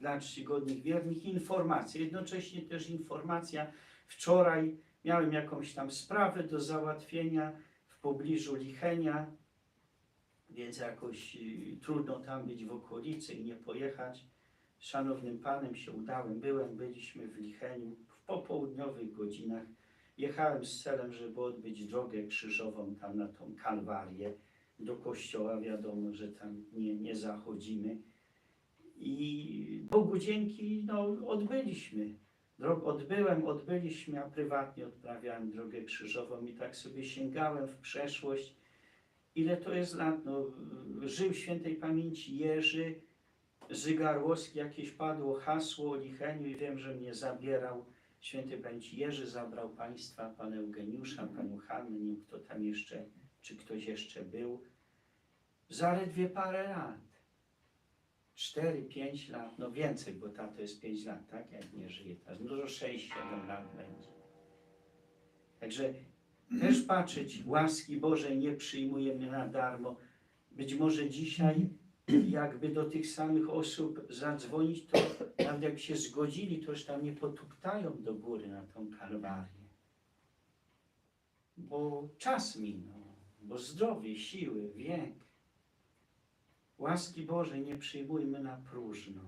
dla czcigodnych wiernych informacja. Jednocześnie też informacja. Wczoraj miałem jakąś tam sprawę do załatwienia w pobliżu Lichenia, więc jakoś y, trudno tam być w okolicy i nie pojechać. Szanownym panem się udałem, byłem, byliśmy w Licheniu w popołudniowych godzinach. Jechałem z celem, żeby odbyć drogę krzyżową tam na tą Kalwarię do kościoła. Wiadomo, że tam nie, nie zachodzimy. I Bogu dzięki, no, odbyliśmy. Odbyłem, odbyliśmy, a prywatnie odprawiałem drogę krzyżową i tak sobie sięgałem w przeszłość. Ile to jest lat? No, żył świętej pamięci Jerzy Zygarłowski, jakieś padło hasło o Licheniu i wiem, że mnie zabierał świętej pamięci Jerzy, zabrał państwa, pana Eugeniusza, panią Hannę, nie wiem kto tam jeszcze, czy ktoś jeszcze był. Zaledwie parę lat. 4-5 lat, no więcej, bo tato jest 5 lat, tak? Jak nie żyje teraz. No to 6-7 lat będzie. Także też patrzeć, łaski Bożej nie przyjmujemy na darmo. Być może dzisiaj, jakby do tych samych osób zadzwonić, to nawet jak się zgodzili, to już tam nie potuptają do góry na tą kalwarię. Bo czas minął, bo zdrowie, siły, wiek. Łaski Bożej nie przyjmujmy na próżno.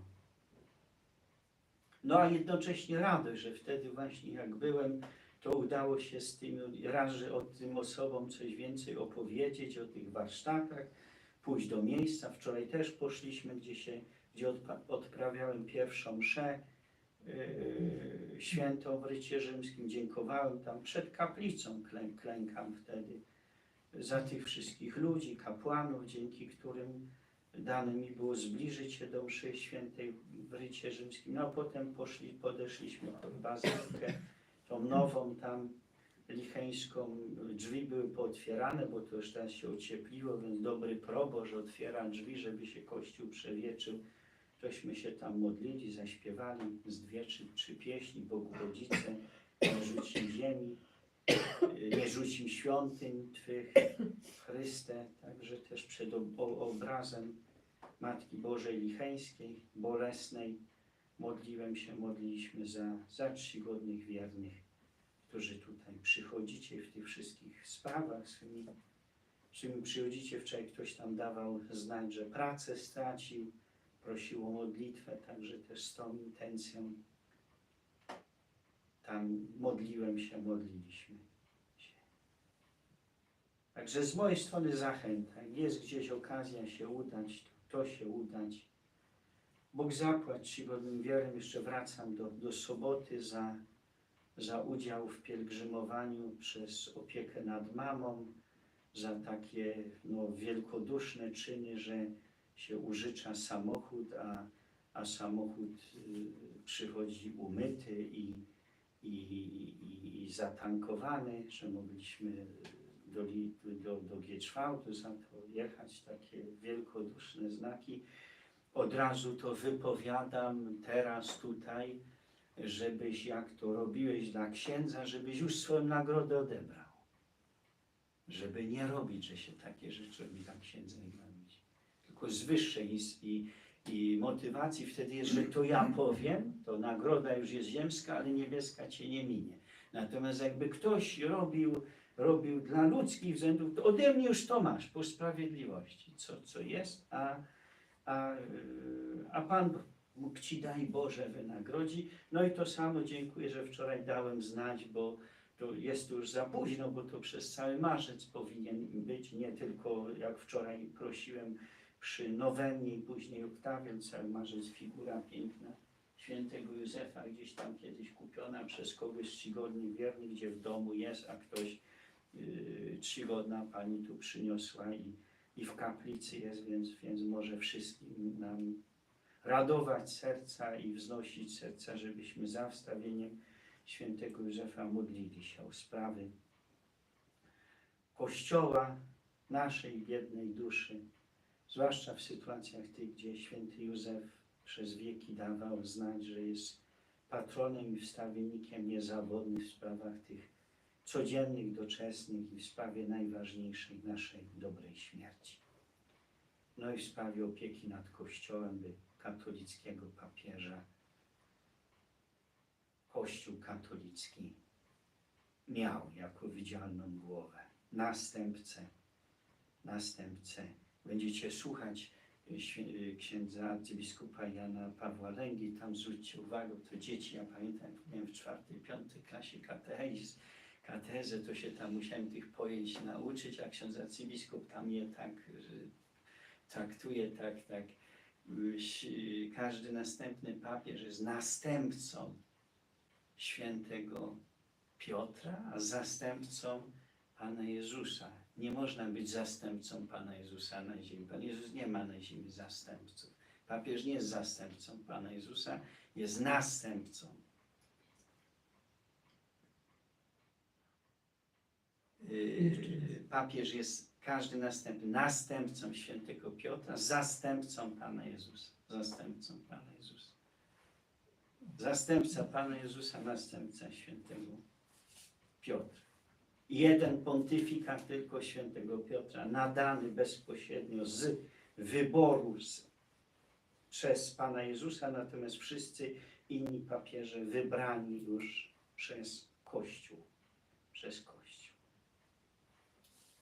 No a jednocześnie radość, że wtedy właśnie jak byłem, to udało się z tymi, raz, że o tym osobom coś więcej opowiedzieć, o tych warsztatach, pójść do miejsca. Wczoraj też poszliśmy, gdzie, się, gdzie odprawiałem pierwszą mszę yy, świętą w rycie rzymskim. Dziękowałem tam przed kaplicą, klę, klękam wtedy za tych wszystkich ludzi, kapłanów, dzięki którym dane mi było zbliżyć się do mszy świętej w rycie rzymskim. No potem poszli, podeszliśmy pod bazylikę, tą nową tam licheńską. Drzwi były pootwierane, bo to już teraz się ociepliło, więc dobry proboszcz otwiera drzwi, żeby się kościół przewietrzył. Tośmy się tam modlili, zaśpiewali z dwie czy trzy pieśni Bogu Rodzice, nie rzuć im ziemi, nie rzuć im świątyń Twych, Także też przed obrazem Matki Bożej Licheńskiej, bolesnej, modliłem się, modliliśmy za, za czcigodnych wiernych, którzy tutaj przychodzicie w tych wszystkich sprawach swymi, przychodzicie, wczoraj ktoś tam dawał znać, że pracę stracił, prosił o modlitwę, także też z tą intencją tam modliłem się, modliliśmy. Także z mojej strony zachęta. Jest gdzieś okazja się udać, to, się udać. Bóg zapłać czcigodnym wiernym. Jeszcze wracam do, do soboty za, za udział w pielgrzymowaniu przez opiekę nad mamą, za takie no, wielkoduszne czyny, że się użycza samochód, a, a samochód y, przychodzi umyty i, i, i, i zatankowany, że mogliśmy do, do, do Gieczwałdu jechać, takie wielkoduszne znaki. Od razu to wypowiadam teraz tutaj, żebyś, jak to robiłeś dla księdza, żebyś już swoją nagrodę odebrał. Żeby nie robić, że się takie rzeczy robi dla księdza i dla ludzi. Tylko z wyższej i, i motywacji wtedy jest, że to ja powiem, to nagroda już jest ziemska, ale niebieska cię nie minie. Natomiast jakby ktoś robił, robił dla ludzkich względów, to ode mnie już to masz po sprawiedliwości, co, co jest, a, a, a Pan Bóg Ci daj Boże wynagrodzi. No i to samo dziękuję, że wczoraj dałem znać, bo to jest już za późno, bo to przez cały marzec powinien być, nie tylko jak wczoraj prosiłem przy Nowennie później Oktawian, cały marzec figura piękna świętego Józefa, gdzieś tam kiedyś kupiona przez kogoś z czcigodnych wiernych, gdzie w domu jest, a ktoś czcigodna pani tu przyniosła i, i w kaplicy jest, więc, więc może wszystkim nam radować serca i wznosić serca, żebyśmy za wstawieniem świętego Józefa modlili się o sprawy Kościoła, naszej biednej duszy, zwłaszcza w sytuacjach tych, gdzie święty Józef przez wieki dawał znać, że jest patronem i wstawiennikiem niezawodnym w sprawach tych codziennych, doczesnych i w sprawie najważniejszej naszej dobrej śmierci. No i w sprawie opieki nad Kościołem, by katolickiego papieża Kościół katolicki miał jako widzialną głowę. Następcę, następcę. Będziecie słuchać świe- y, księdza arcybiskupa Jana Pawła Lęgi, tam zwróćcie uwagę, to dzieci, ja pamiętam, miałem w czwartej, piątej klasie katechezis, katezę, to się tam musiałem tych pojęć nauczyć, a ksiądz arcybiskup tam je tak traktuje, tak, tak, każdy następny papież jest następcą świętego Piotra, a zastępcą Pana Jezusa. Nie można być zastępcą Pana Jezusa na ziemi. Pan Jezus nie ma na ziemi zastępców. Papież nie jest zastępcą Pana Jezusa, jest następcą. Yy, Papież jest każdy następny, następcą świętego Piotra, zastępcą Pana Jezusa. Zastępcą Pana Jezusa. Zastępca Pana Jezusa, następca świętego Piotra. Jeden pontyfikat tylko świętego Piotra, nadany bezpośrednio z wyboru z, przez Pana Jezusa, natomiast wszyscy inni papieże wybrani już przez Kościół. Przez Kościół.